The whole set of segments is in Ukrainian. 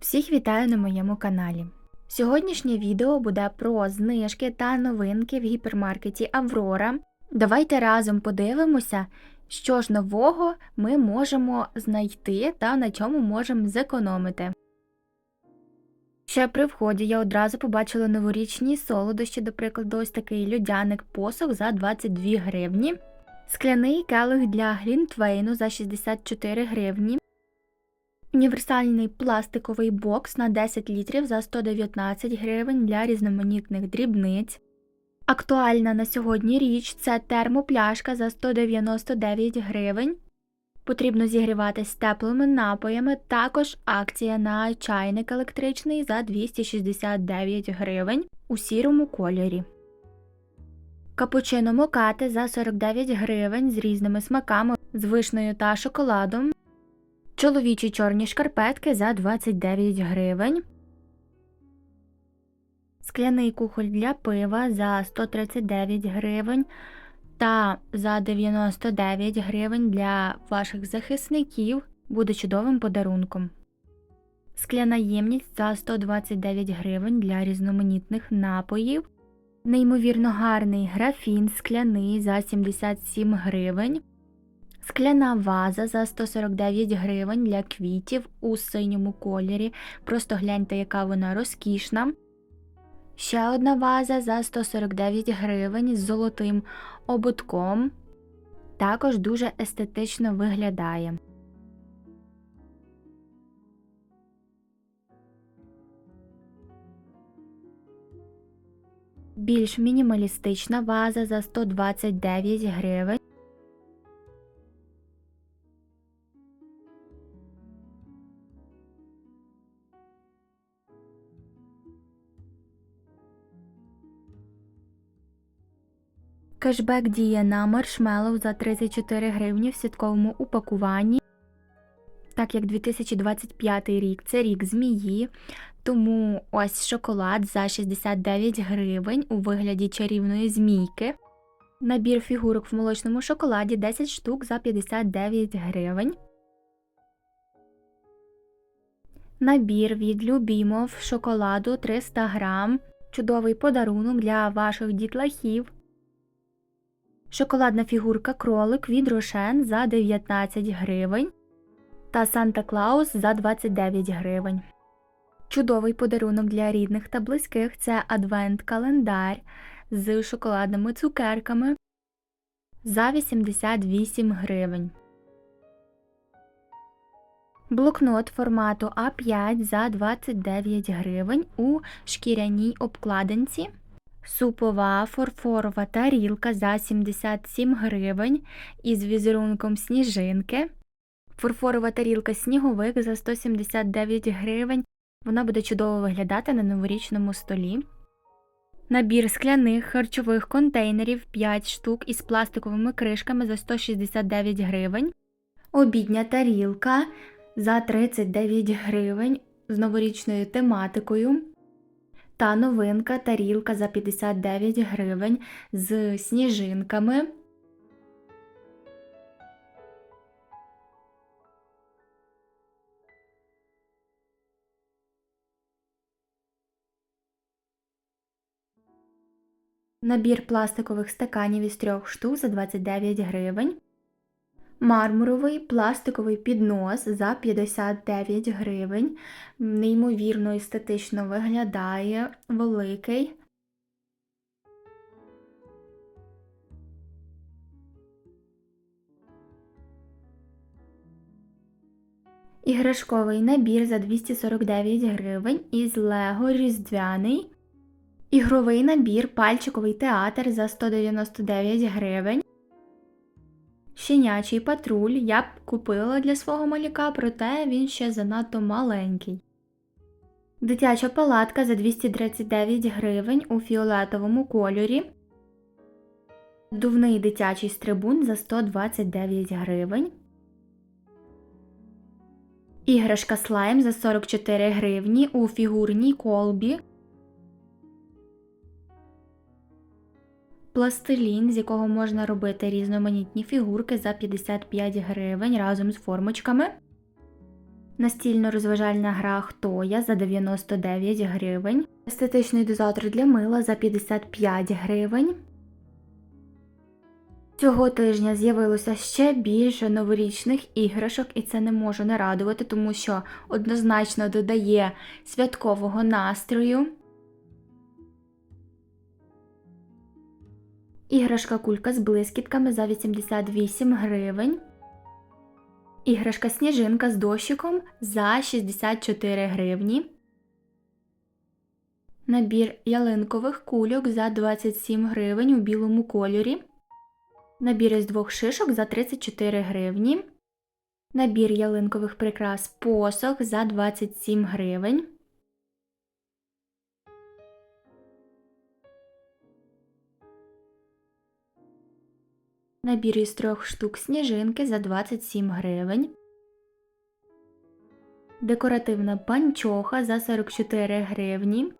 Всіх вітаю на моєму каналі. Сьогоднішнє відео буде про знижки та новинки в гіпермаркеті Аврора. Давайте разом подивимося, що ж нового ми можемо знайти та на чому можемо зекономити. Ще при вході я одразу побачила новорічні солодощі, до прикладу, ось такий льодяник посух за 22 гривні, скляний келих для глінтвейну за 64 гривні, Універсальний пластиковий бокс на 10 літрів за 119 гривень для різноманітних дрібниць. Актуальна на сьогодні річ це термопляшка за 199 гривень. Потрібно зігріватись теплими напоями. Також акція на чайник електричний за 269 гривень у сірому кольорі. Капучино мокати за 49 гривень з різними смаками з вишнею та шоколадом. Чоловічі чорні шкарпетки за 29 гривень. Скляний кухоль для пива за 139 гривень та за 99 гривень для ваших захисників буде чудовим подарунком. Скляна ємність за 129 гривень для різноманітних напоїв. Неймовірно гарний графін скляний за 77 гривень. Скляна ваза за 149 гривень для квітів у синьому кольорі. Просто гляньте, яка вона розкішна. Ще одна ваза за 149 гривень з золотим ободком. Також дуже естетично виглядає. Більш мінімалістична ваза за 129 гривень. Кешбек діє на маршмеллоу за 34 гривні в сітковому упакуванні. Так як 2025 рік це рік змії, тому ось шоколад за 69 гривень у вигляді чарівної змійки. Набір фігурок в молочному шоколаді 10 штук за 59 гривень. Набір від Любімов шоколаду 300 грам. Чудовий подарунок для ваших дітлахів. Шоколадна фігурка кролик від Рошен за 19 гривень та Санта Клаус за 29 гривень. Чудовий подарунок для рідних та близьких це адвент-календар з шоколадними цукерками за 88 гривень. Блокнот формату А5 за 29 гривень у шкіряній обкладинці. Супова фарфорова тарілка за 77 гривень із візерунком сніжинки. Фарфорова тарілка сніговик за 179 гривень. Вона буде чудово виглядати на новорічному столі. Набір скляних харчових контейнерів 5 штук із пластиковими кришками за 169 гривень. Обідня тарілка за 39 гривень з новорічною тематикою. Та новинка тарілка за 59 гривень з сніжинками. Набір пластикових стаканів із трьох штук за 29 гривень. Мармуровий пластиковий піднос за 59 гривень. Неймовірно естетично виглядає великий. Іграшковий набір за 249 гривень із Лего Різдвяний. Ігровий набір пальчиковий театр за 199 гривень. Щенячий патруль я б купила для свого малюка, проте він ще занадто маленький. Дитяча палатка за 239 гривень у фіолетовому кольорі. Дувний дитячий стрибун за 129 гривень. Іграшка слайм за 44 гривні у фігурній колбі. Пластилін, з якого можна робити різноманітні фігурки за 55 гривень разом з формочками. Настільно-розважальна гра Хто я за 99 гривень. Естетичний дозатор для мила за 55 гривень. Цього тижня з'явилося ще більше новорічних іграшок, і це не можу не радувати, тому що однозначно додає святкового настрою. Іграшка кулька з блискітками за 88 гривень. Іграшка сніжинка з дощиком за 64 гривні. Набір ялинкових кульок за 27 гривень у білому кольорі. Набір із двох шишок за 34 гривні. Набір ялинкових прикрас посох за 27 гривень. Набір із трьох штук сніжинки за 27 гривень. Декоративна панчоха за 44 гривні.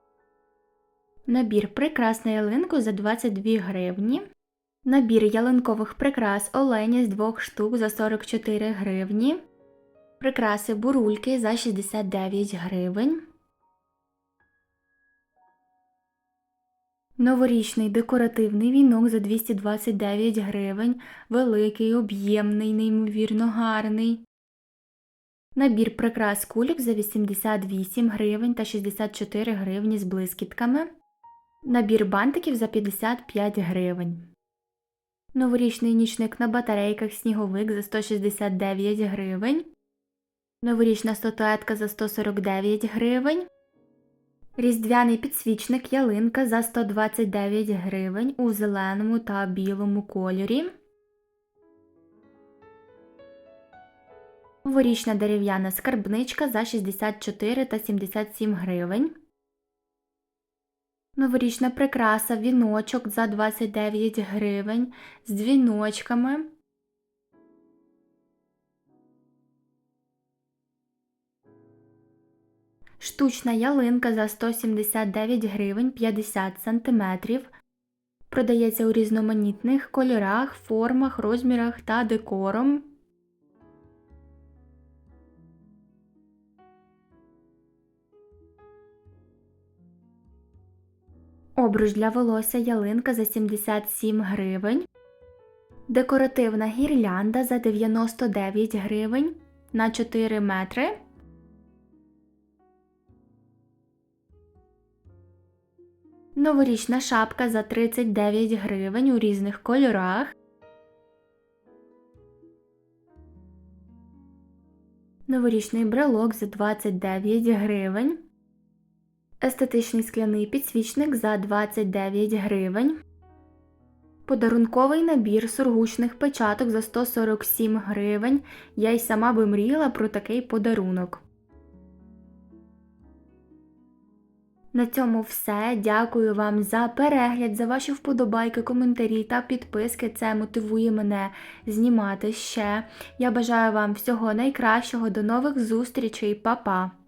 Набір прикрас ялинку за 22 гривні. Набір ялинкових прикрас оленя з двох штук за 44 гривні. Прикраси бурульки за 69 гривень. Новорічний декоративний вінок за 229 гривень, великий, об'ємний, неймовірно гарний. Набір прикрас кульок за 88 гривень та 64 гривні з блискітками. Набір бантиків за 55 гривень. Новорічний нічник на батарейках сніговик за 169 гривень. Новорічна статуетка за 149 гривень. Різдвяний підсвічник ялинка за 129 гривень у зеленому та білому кольорі. Новорічна дерев'яна скарбничка за 64 та 77 гривень. Новорічна прикраса віночок за 29 гривень з дзвіночками. Штучна ялинка за 179 гривень 50 сантиметрів. Продається у різноманітних кольорах, формах, розмірах та декором. Обруч для волосся ялинка за 77 гривень. Декоративна гірлянда за 99 гривень на 4 метри. Новорічна шапка за 39 гривень у різних кольорах. Новорічний брелок за 29 гривень. Естетичний скляний підсвічник за 29 гривень. Подарунковий набір сургучних печаток за 147 гривень. Я й сама би мріяла про такий подарунок. На цьому все. Дякую вам за перегляд, за ваші вподобайки, коментарі та підписки. Це мотивує мене знімати ще. Я бажаю вам всього найкращого, до нових зустрічей, Па-па!